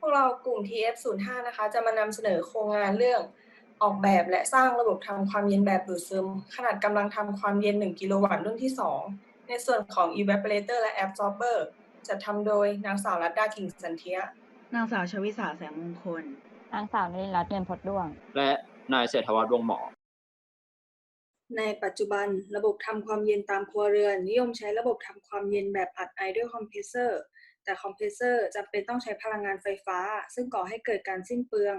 พวกเรากลุ่ม TF05 นะคะ จะมานำเสนอโครงงานเรื่องออกแบบและสร้างระบบทำความเย็นแบบดูดซึม ขนาดกำลังทำความเย็น 1 กิโลวัตต์รุ่นที่ 2 ในส่วนของ evaporator และ absorber จัดทำโดยนางสาวรัตดากิ่งสันเทียนางสาวชวิสาแสงมงคล นางสาวนรินทร์รัตน์เงินพดด้วง และนายเศรษฐวัฒน์วงศ์หมอ ในปัจจุบันระบบทำความเย็นตามครัวเรือน นิยมใช้ระบบทำความเย็นแบบอัดไอด้วยคอมเพรสเซอร์ แต่คอมเพรสเซอร์จำเป็นต้องใช้พลังงานไฟฟ้า ซึ่งก่อให้เกิดการสิ้นเปลือง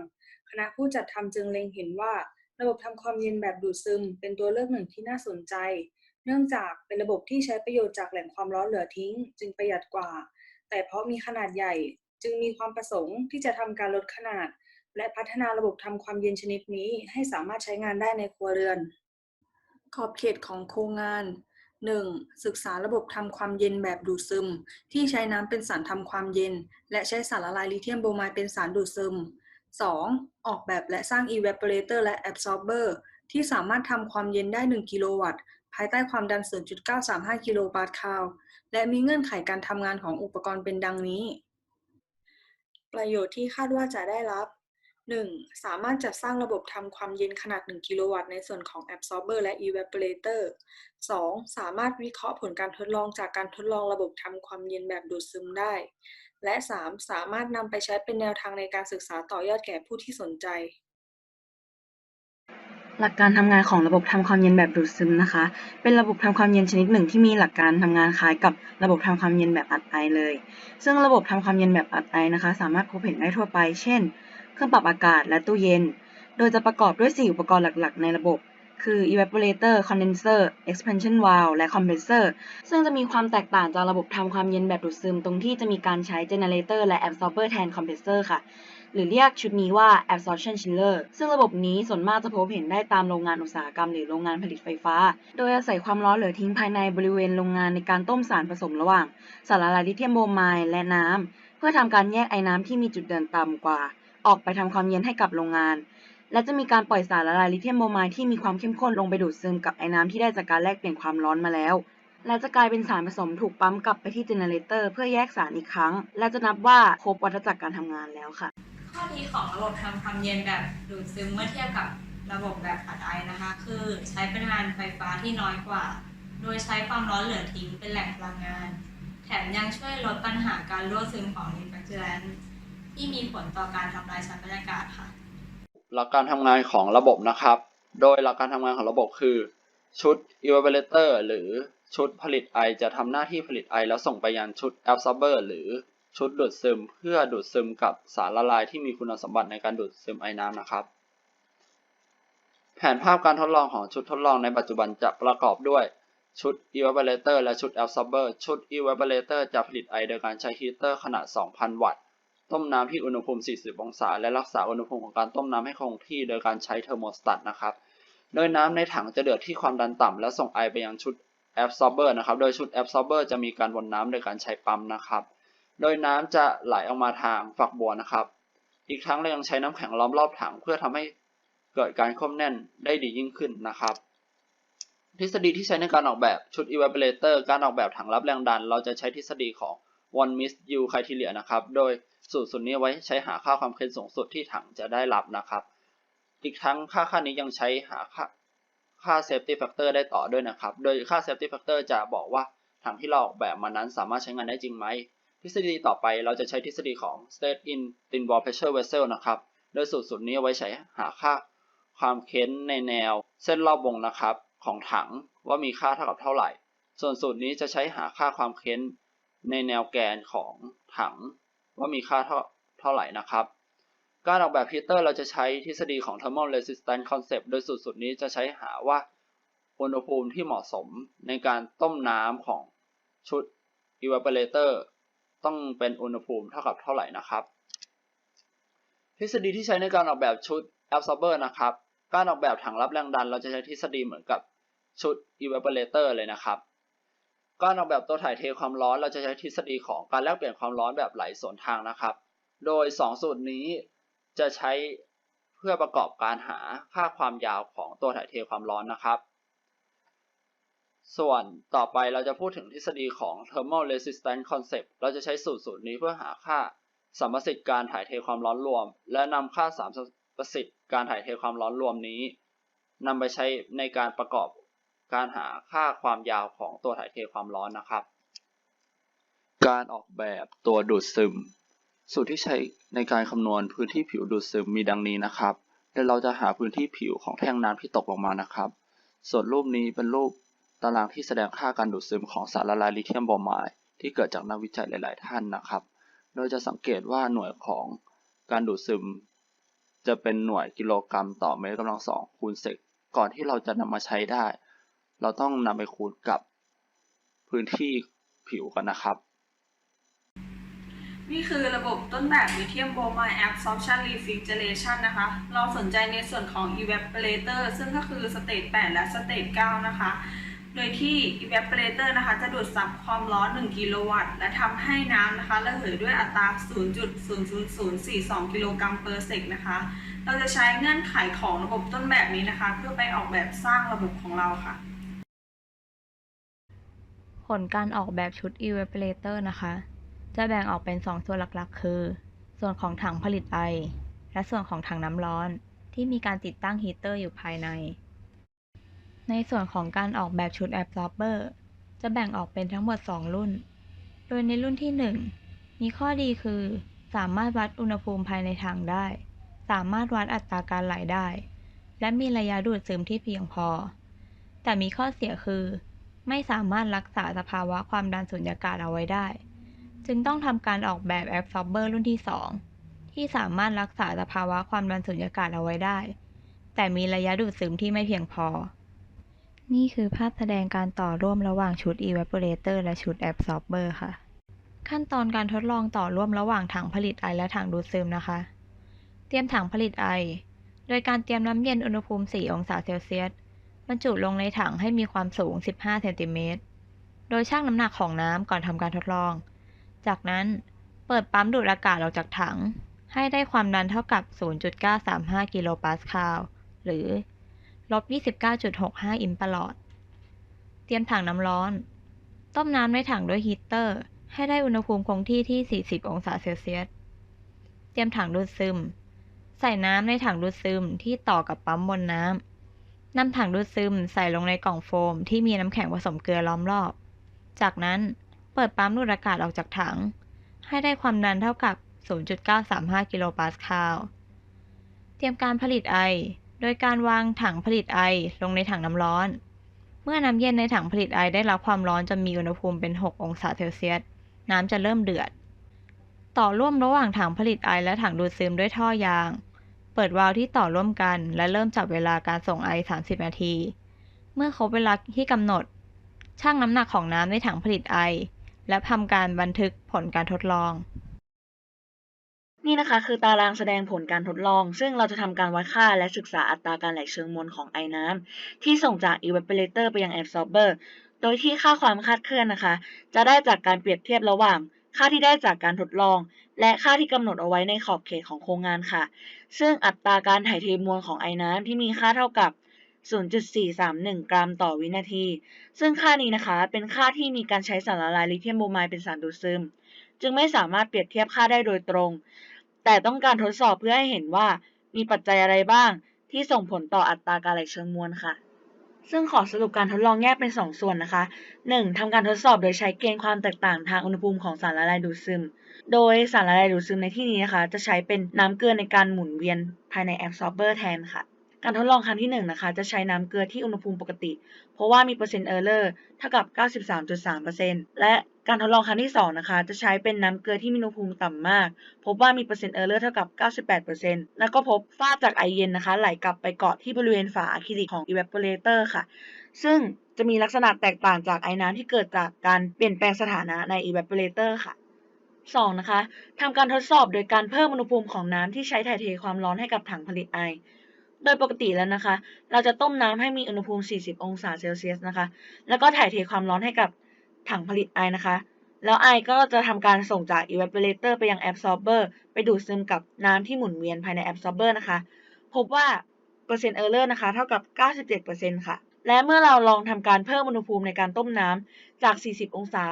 คณะผู้จัดทำจึงเล็งเห็นว่า ระบบทำความเย็นแบบดูดซึม เป็นตัวเลือกหนึ่งที่น่าสนใจ เนื่องจากเป็นระบบที่ใช้ประโยชน์จากแหล่งความร้อนเหลือทิ้ง จึงประหยัดกว่า แต่เพราะมีขนาดใหญ่จึงมีความประสงค์ที่จะทำการลดขนาด และพัฒนาระบบทำความเย็นชนิดนี้ให้สามารถใช้งานได้ในครัวเรือน ขอบเขตของโครงงาน 1. ศึกษาระบบทำความเย็นแบบดูดซึม ที่ใช้น้ำเป็นสารทำความเย็น และใช้สารละลายลิเธียมโบรไมด์เป็นสารดูดซึม 2. ออกแบบและสร้าง evaporator และ absorber ที่สามารถทำความเย็นได้ 1 กิโลวัตต์ ภายใต้ความดัน 0.935 กิโลปาสคาล และมีเงื่อนไขการทำงานของอุปกรณ์เป็นดังนี้ ประโยชน์ที่คาดว่าจะได้รับ 1. สามารถจัดสร้างระบบทำความเย็นขนาด 1 กิโลวัตต์ในส่วนของ absorber และ evaporator 2. สามารถวิเคราะห์ผลการทดลองจากการทดลองระบบทำความเย็นแบบดูดซึมได้ และ 3. สามารถนำไปใช้เป็นแนวทางในการศึกษาต่อยอดแก่ผู้ที่สนใจ หลักการทำงานของระบบทำความเย็นแบบดูดซึมนะคะ เป็นระบบทำความเย็นชนิดหนึ่งที่มีหลักการทำงานคล้ายกับระบบทำความเย็นแบบอัดไอเลย ซึ่งระบบทำความเย็นแบบอัดไอนะคะ สามารถพบเห็นได้ทั่วไป เช่น รื่องปรับอากาศและตู้เย็น โดยจะประกอบด้วย 4 อุปกรณ์หลักๆ ในระบบ คือ evaporator condenser expansion valve และ compressor ซึ่งจะมีความแตกต่างจากระบบทำความเย็นแบบดูดซึมตรงที่จะมีการใช้ generator และ absorber แทน compressor ค่ะ หรือเรียกชุดนี้ว่า absorption chiller ซึ่งระบบนี้ส่วนมากจะพบเห็นได้ตามโรงงานอุตสาหกรรมหรือโรงงานผลิตไฟฟ้า โดยอาศัยความร้อนเหลือทิ้งภายในบริเวณโรงงานในการต้มสารผสมระหว่าง สารละลายลิเธียมโบรไมด์และน้ำเพื่อทำการแยกไอ้น้ำที่มีจุดเดือดต่ำกว่า ออกไปทำความเย็นให้กับโรงงาน และจะมีการปล่อยสารละลายลิเธียมโบรไมด์ที่มีความเข้มข้นลงไปดูดซึมกับไอ้น้ำที่ได้จากการแลกเปลี่ยนความร้อนมาแล้ว และจะกลายเป็นสารผสมถูกปั๊มกลับไปที่เจเนเรเตอร์เพื่อแยกสารอีกครั้ง และจะนับว่าครบวัฏจักรการทำงานแล้วค่ะ ข้อดีของระบบทำความเย็นแบบดูดซึมเมื่อเทียบกับระบบแบบอัดไอนะคะ คือใช้ปริมาณไฟฟ้าที่น้อยกว่า โดยใช้ความร้อนเหลือทิ้งเป็นแหล่งพลังงาน แถมยังช่วยลดปัญหาการรั่วซึมของรีแฟกเจอร์ ที่มีผลต่อการทำลายชั้นบรรยากาศค่ะ หลักการทำงานของระบบนะครับ โดยหลักการทำงานของระบบคือ ชุด evaporator หรือชุดผลิตไอจะทำหน้าที่ผลิตไอแล้วส่งไปยังชุด absorber หรือชุดดูดซึม เพื่อดูดซึมกับสารละลายที่มีคุณสมบัติในการดูดซึมไอน้ำนะครับ แผนภาพการทดลองของชุดทดลองในปัจจุบันจะประกอบด้วยชุด evaporator และชุด absorber ชุด evaporator จะผลิตไอโดยการใช้ฮีเตอร์ขนาด 2,000 วัตต์ ต้มน้ำที่อุณหภูมิ 40 องศา และรักษาอุณหภูมิของการต้มน้ำให้คงที่ โดยการใช้เทอร์โมสตัตนะครับ โดยน้ำในถังจะเดือดที่ความดันต่ำและส่งไอไปยังชุด absorber นะครับ โดยชุด absorber จะมีการวนน้ำโดยการใช้ปั๊มนะครับ โดยน้ำจะไหลออกมาทางฝักบัวนะครับ อีกทั้งเรายังใช้น้ำแข็งล้อมรอบถังเพื่อทำให้เกิดการควบแน่นได้ดียิ่งขึ้นนะครับ ทฤษฎีที่ใช้ในการออกแบบชุด evaporator การออกแบบถังรับแรงดัน เราจะใช้ทฤษฎีของ one miss u criteria นะครับ โดย สูตรส่วนนี้ไว้ใช้หาค่าความเค็มสูงสุดที่ถังจะได้รับนะครับ อีกทั้งค่าค่านี้ยังใช้หาค่าค่า safety factor ได้ต่อด้วยนะครับ โดยค่า safety factor จะบอกว่าถังที่เราออกแบบมานั้นสามารถใช้งานได้จริงไหม ทฤษฎีต่อไปเราจะใช้ทฤษฎีของ state in thin wall pressure vessel นะครับ โดยสูตรสูตรนี้ไว้ใช้หาค่าความเค้นในแนว เส้นรอบวงนะครับ ของถังว่ามีค่าเท่ากับเท่าไหร่ ส่วนสูตรนี้จะใช้หาค่าความเค้นในแนวแกนของถัง ว่ามีค่าเท่าเท่าไหร่นะครับ การออกแบบฮีเตอร์เราจะใช้ทฤษฎีของ thermal resistance concept โดยสูตรสูตรนี้จะใช้หาว่าอุณหภูมิที่เหมาะสมในการต้มน้ำของชุด evaporator ต้องเป็นอุณหภูมิเท่ากับเท่าไหร่นะครับ ทฤษฎีที่ใช้ในการออกแบบชุด absorber นะครับ การออกแบบถังรับแรงดัน เราจะใช้ทฤษฎีเหมือนกับชุด evaporator เลยนะครับ การออกแบบตัวถ่ายเทความร้อนเราจะใช้ทฤษฎีของการแลกเปลี่ยนความร้อนแบบไหลสวนทางนะครับ โดย 2 สูตรนี้จะใช้เพื่อประกอบการหาค่าความยาวของตัวถ่ายเทความร้อนนะครับ ส่วนต่อไปเราจะพูดถึงทฤษฎีของ thermal resistance concept เราจะใช้สูตรสูตรนี้เพื่อหาค่าสัมประสิทธิ์การถ่ายเทความร้อนรวม และนำค่าสัมประสิทธิ์การถ่ายเทความร้อนรวมนี้นำไปใช้ในการประกอบ การหาค่าความยาวของตัวถ่ายเทความร้อนนะครับ การออกแบบตัวดูดซึม สูตรที่ใช้ในการคำนวณพื้นที่ผิวดูดซึมมีดังนี้นะครับโดยเราจะหาพื้นที่ผิวของแท่งน้ำที่ตกลงมานะครับ ส่วนรูปนี้เป็นรูปตารางที่แสดงค่าการดูดซึมของสารละลายลิเธียมบรอไมด์ที่เกิดจากนักวิจัยหลาย ๆ ท่านนะครับ โดยจะสังเกตว่าหน่วยของการดูดซึม จะเป็นหน่วยกิโลกรัมต่อเมตรกำลังสองคูณเซกก่อนที่เราจะนำมาใช้ได้ เราต้องนำไปคูณกับพื้นที่ผิวกันนะครับ นี่คือระบบต้นแบบ Lithium Bromide Absorption Refrigeration นะคะ เราสนใจในส่วนของ Evaporator ซึ่งก็คือสเตจ8และสเตจ9นะคะ โดยที่ Evaporator นะคะจะดูดซับความร้อน 1 กิโลวัตต์ และทำให้น้ำนะคะระเหยด้วยอัตรา 0.00042 กิโลกรัมเปอร์เซกนะคะ เราจะใช้เงื่อนไขของระบบต้นแบบนี้นะคะ เพื่อไปออกแบบสร้างระบบของเราค่ะ ลการออกแบบชุด evaporator นะคะ จะแบ่งออกเป็น 2 ส่วนหลักๆ คือ ส่วนของถังผลิตไอ และส่วนของถังน้ำร้อน ที่มีการติดตั้งฮีเตอร์อยู่ภายใน ในส่วนของการออกแบบชุด absorber จะแบ่งออกเป็นทั้งหมด 2 รุ่น โดยในรุ่นที่ 1 มีข้อดีคือ สามารถวัดอุณหภูมิภายในถังได้ สามารถวัดอัตราการไหลได้ และมีระยะดูดซึมที่เพียงพอ แต่มีข้อเสียคือ ไม่สามารถรักษาสภาวะความดันสุญญากาศเอาไว้ได้ จึงต้องทำการออกแบบ absorber รุ่นที่ 2 ที่สามารถรักษาสภาวะความดันสุญญากาศเอาไว้ได้ แต่มีระยะดูดซึมที่ไม่เพียงพอ นี่คือภาพแสดงการต่อร่วมระหว่างชุด evaporator และชุด absorber ค่ะ ขั้นตอนการทดลองต่อร่วมระหว่างถังผลิตไอและถังดูดซึมนะคะ เตรียมถังผลิตไอ โดยการเตรียมน้ำเย็นอุณหภูมิ 4 องศาเซลเซียสบ รรจุลงในถังให้มีความสูง 15 เซนติเมตร โดยชั่งน้ำหนักของน้ำก่อนทำการทดลอง จากนั้นเปิดปั๊มดูดอากาศออกจากถัง ให้ได้ความดันเท่ากับ 0.935 กิโลปาสคาล หรือลบ 29.65 อิมปลอด เตรียมถังน้ำร้อน ต้มน้ำในถังด้วยฮีตเตอร์ ให้ได้อุณหภูมิคงที่ที่ 40 องศาเซลเซียส เตรียมถังดูดซึม ใส่น้ำในถังดูดซึมที่ต่อกับปั๊มบนน้ำ นำถังดูดซึมใส่ลงในกล่องโฟมที่มีน้ำแข็งผสมเกลือล้อมรอบ จากนั้นเปิดปั๊มดูดอากาศออกจากถัง ให้ได้ความดันเท่ากับ 0.935 กิโลปาสคาล เตรียมการผลิตไอ โดยการวางถังผลิตไอลงในถังน้ำร้อน เมื่อน้ำเย็นในถังผลิตไอได้รับความร้อนจนมีอุณหภูมิเป็น 6 องศาเซลเซียส น้ำจะเริ่มเดือด ต่อร่วมระหว่างถังผลิตไอและถังดูดซึมด้วยท่อยาง เปิดวาล์วที่ต่อร่วมกัน และเริ่มจับเวลาการส่งไอ 30 นาที เมื่อครบเวลาที่กำหนด ชั่งน้ำหนักของน้ำในถังผลิตไอ และทำการบันทึกผลการทดลอง นี่นะคะคือตารางแสดงผลการทดลอง ซึ่งเราจะทำการวัดค่าและศึกษาอัตราการไหลเชิงมวลของไอน้ำที่ส่งจาก evaporator ไปยัง absorber โดยที่ค่าความคาดเคลื่อนนะคะ จะได้จากการเปรียบเทียบระหว่าง ค่าที่ได้จากการทดลอง และค่าที่กำหนดเอาไว้ในขอบเขตของโครงงานค่ะ ซึ่งอัตราการถ่ายเทมวลของไอน้ำที่มีค่าเท่ากับ 0.431 กรัมต่อวินาที ซึ่งค่านี้นะคะเป็นค่าที่มีการใช้สารละลายลิเธียมโบไมด์เป็นสารดูดซึม จึงไม่สามารถเปรียบเทียบค่าได้โดยตรง แต่ต้องการทดสอบเพื่อให้เห็นว่ามีปัจจัยอะไรบ้าง ที่ส่งผลต่ออัตราการไหลเชิงมวลค่ะ ซึ่งขอสรุปการทดลองแยกเป็น 2 ส่วนนะคะ 1. ทำการทดสอบโดยใช้เกณฑ์ความแตกต่างทางอุณหภูมิของสารละลายดูดซึม โดยสารละลายดูดซึมในที่นี้นะคะ จะใช้เป็นน้ำเกลือในการหมุนเวียนภายในแอบซอร์เบอร์แทนค่ะ การทดลองครั้งที่ 1 นะคะ จะใช้น้ำเกลือที่อุณหภูมิปกติ เพราะว่ามีเปอร์เซ็นต์เออร์เลอร์เท่ากับ 93.3%และการทดลองครั้งที่ 2 นะคะ จะใช้เป็นน้ำเกลือที่มีอุณหภูมิต่ำมาก พบว่ามีเปอร์เซ็นต์เออร์เลอร์เท่ากับ 98%แล้วก็พบฝ้าจากไอเย็นนะคะ ไหลกลับไปเกาะที่บริเวณฝาอะคริลิกของ evaporator ค่ะ ซึ่งจะมีลักษณะแตกต่างจากไอน้ำที่เกิดจากการเปลี่ยนแปลงสถานะใน evaporator ค่ะ 2. นะคะทำการทดสอบโดยการเพิ่มอุณหภูมิของน้ำที่ใช้ถ่ายเทความร้อนให้กับถังผลิตไอ ดยปกติแล้วนะคะ เราจะต้มน้ำให้มีอุณหภูมิ 40 องศาเซลเซียสนะคะ แล้วก็ถ่ายเทความร้อนให้กับถังผลิตไอนะคะ แล้วไอก็จะทำการส่งจาก evaporator ไปยัง absorber ไปดูดซึมกับน้ำที่หมุนเวียนภายใน absorber นะคะ พบว่าเปอร์เซ็นต์ error นะคะ เท่ากับ 97%ค่ะ และเมื่อเราลองทำการเพิ่มอุณหภูมิในการต้มน้ำจาก 40 องศา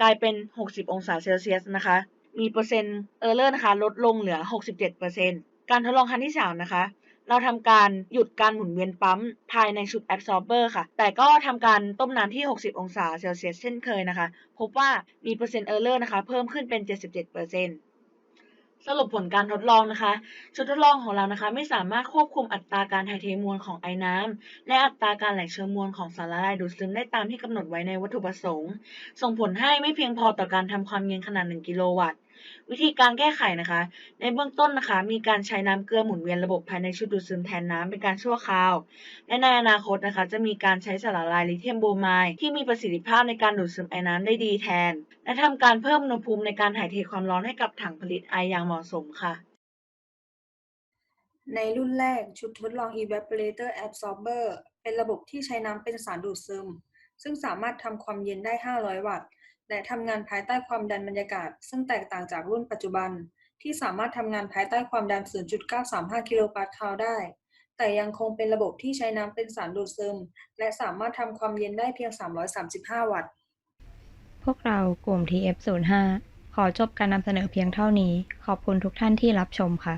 กลายเป็น 60 องศาเซลเซียสนะคะ มีเปอร์เซ็นต์เออร์เลอร์นะคะ ลดลงเหลือ 67%การทดลองครั้งที่ 3 นะคะ เราทำการหยุดการหมุนเวียนปั๊มภายในชุด absorber ค่ะ แต่ก็ทำการต้มน้ำที่ 60 องศาเซลเซียสเช่นเคยนะคะ พบว่ามีเปอร์เซ็นต์เออร์เลอร์นะคะ เพิ่มขึ้นเป็น 77%สรุปผลการทดลองนะคะ ชุดทดลองของเรานะคะ ไม่สามารถควบคุมอัตราการถ่ายเทมวลของไอ้น้ำและอัตราการไหลเชื้อมวลของสารละลายดูดซึมได้ตามที่กำหนดไว้ในวัตถุประสงค์ ส่งผลให้ไม่เพียงพอต่อการทำความเย็นขนาด 1 กิโลวัตต์ วิธีการแก้ไขนะคะ ในเบื้องต้นนะคะ มีการใช้น้ำเกลือหมุนเวียนระบบภายในชุดดูดซึมแทนน้ำเป็นการชั่วคราว และในอนาคตนะคะ จะมีการใช้สารละลายลิเธียมโบไมด์ที่มีประสิทธิภาพในการดูดซึมไอน้ำได้ดีแทน และทำการเพิ่มอุณหภูมิในการถ่ายเทความร้อนให้กับถังผลิตไออย่างเหมาะสมค่ะในรุ่นแรกชุดทดลอง evaporator absorber เป็นระบบที่ใช้น้ำเป็นสารดูดซึม ซึ่งสามารถทำความเย็นได้ 500 วัตต์ และทำงานภายใต้ความดันบรรยากาศ ซึ่งแตกต่างจากรุ่นปัจจุบัน ที่สามารถทำงานภายใต้ความดัน 0.935 กิโลปาสคาลได้ แต่ยังคงเป็นระบบที่ใช้น้ำเป็นสารดูดซึม และสามารถทำความเย็นได้เพียง 335 วัตต์ พวกเรากลุ่ม TF05 ขอจบการนำเสนอเพียงเท่านี้ ขอบคุณทุกท่านที่รับชมค่ะ